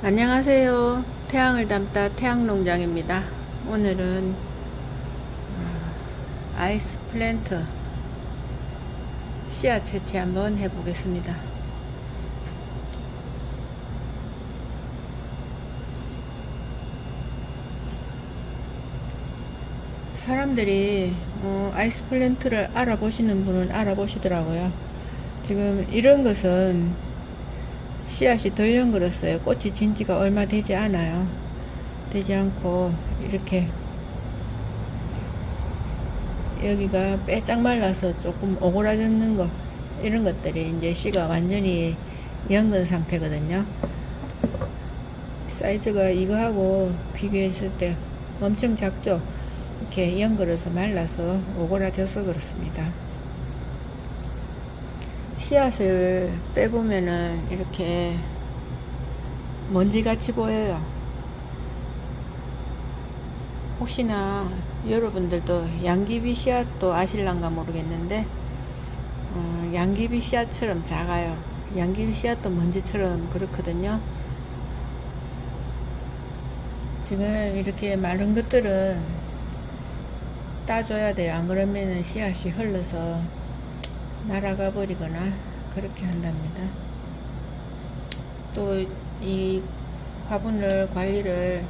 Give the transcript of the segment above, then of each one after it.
안녕하세요. 태양을 담다 태양농장입니다. 오늘은 어, 아이스 플랜트 씨앗 채취 한번 해보겠습니다. 사람들이 어, 아이스 플랜트를 알아보시는 분은 알아보시더라고요. 지금 이런 것은 씨앗이 덜 연그렸어요. 꽃이 진 지가 얼마 되지 않아요. 되지 않고 이렇게 여기가 빼짝 말라서 조금 오그라졌는 거 이런 것들이 이제 씨가 완전히 연근 상태거든요. 사이즈가 이거하고 비교했을 때 엄청 작죠. 이렇게 연그려서 말라서 오그라져서 그렇습니다. 씨앗을 빼보면은 이렇게 먼지같이 보여요. 혹시나 여러분들도 양귀비 씨앗도 아실란가 모르겠는데 어, 양귀비 씨앗처럼 작아요. 양귀비 씨앗도 먼지처럼 그렇거든요. 지금 이렇게 마른 것들은 따줘야 돼요. 안 그러면은 씨앗이 흘러서 날아가 버리거나 그렇게 한답니다. 또 이 화분을 관리를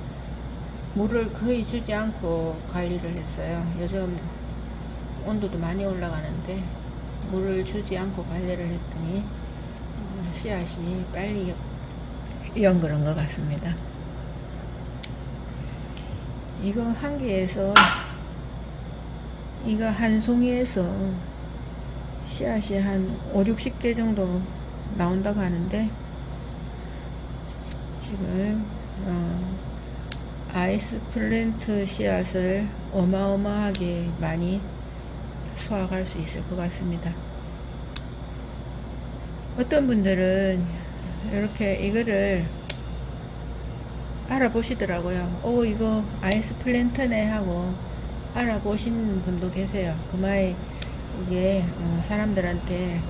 물을 거의 주지 않고 관리를 했어요. 요즘 온도도 많이 올라가는데 물을 주지 않고 관리를 했더니 어, 씨앗이 빨리 연그런 것 같습니다. 이거 한 개에서 이거 한 송이에서 씨앗이 한 5, 60개 정도 나온다고 하는데 지금 어, 아이스 플랜트 씨앗을 어마어마하게 많이 수확할 수 있을 것 같습니다. 어떤 분들은 이렇게 이거를 알아보시더라고요. 오 이거 아이스 플랜트네 하고 알아보시는 분도 계세요. 그마에 이게 어, 사람들한테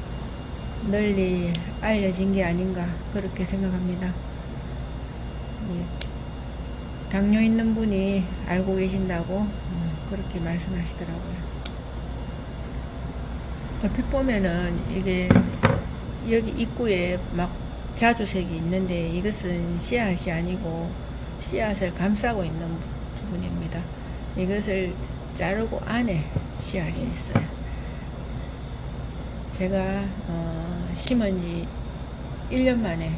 널리 알려진 게 아닌가 그렇게 생각합니다. 예. 당뇨 있는 분이 알고 계신다고 어, 그렇게 말씀하시더라고요. 얼핏 보면은 이게 여기 입구에 막 자주색이 있는데 이것은 씨앗이 아니고 씨앗을 감싸고 있는 부분입니다. 이것을 자르고 안에 씨앗이 있어요. 제가 어, 심은 지 1년 만에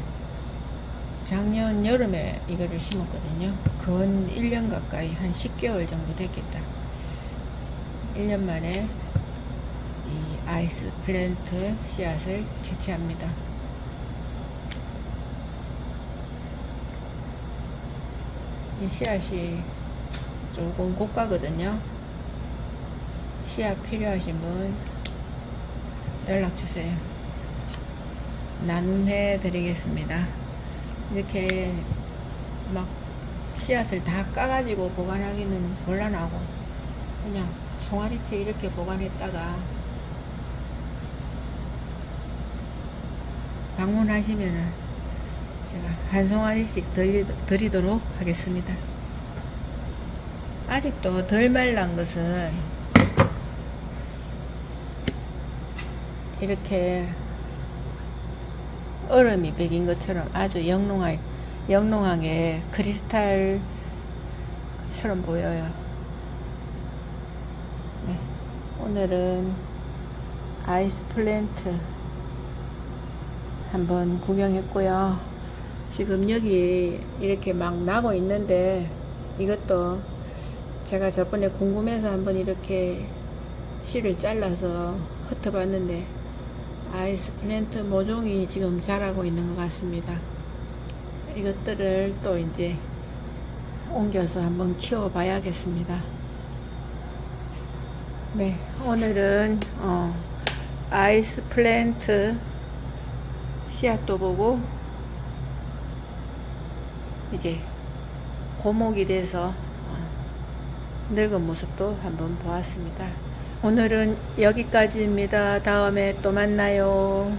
작년 여름에 이거를 심었거든요. 건 1년 가까이 한 10개월 정도 됐겠다. 1년 만에 이 아이스 플랜트 씨앗을 채취합니다. 이 씨앗이 조금 고가거든요. 씨앗 필요하신 분 연락 주세요. 나눔해 드리겠습니다. 이렇게 막 씨앗을 다 까가지고 보관하기는 곤란하고 그냥 송아리채 이렇게 보관했다가 방문하시면은 제가 한 송아리씩 드리, 드리도록 하겠습니다. 아직도 덜 말란 것은 이렇게 얼음이 백인 것처럼 아주 영롱하게, 영롱하게 크리스탈처럼 보여요. 네, 오늘은 아이스 플랜트 한번 구경했고요. 지금 여기 이렇게 막 나고 있는데 이것도 제가 저번에 궁금해서 한번 이렇게 씨를 잘라서 흩어봤는데 아이스 플랜트 모종이 지금 자라고 있는 것 같습니다. 이것들을 또 이제 옮겨서 한번 키워봐야겠습니다. 네, 오늘은 어, 아이스 플랜트 씨앗도 보고 이제 고목이 돼서 어, 늙은 모습도 한번 보았습니다. 오늘은 여기까지입니다. 다음에 또 만나요.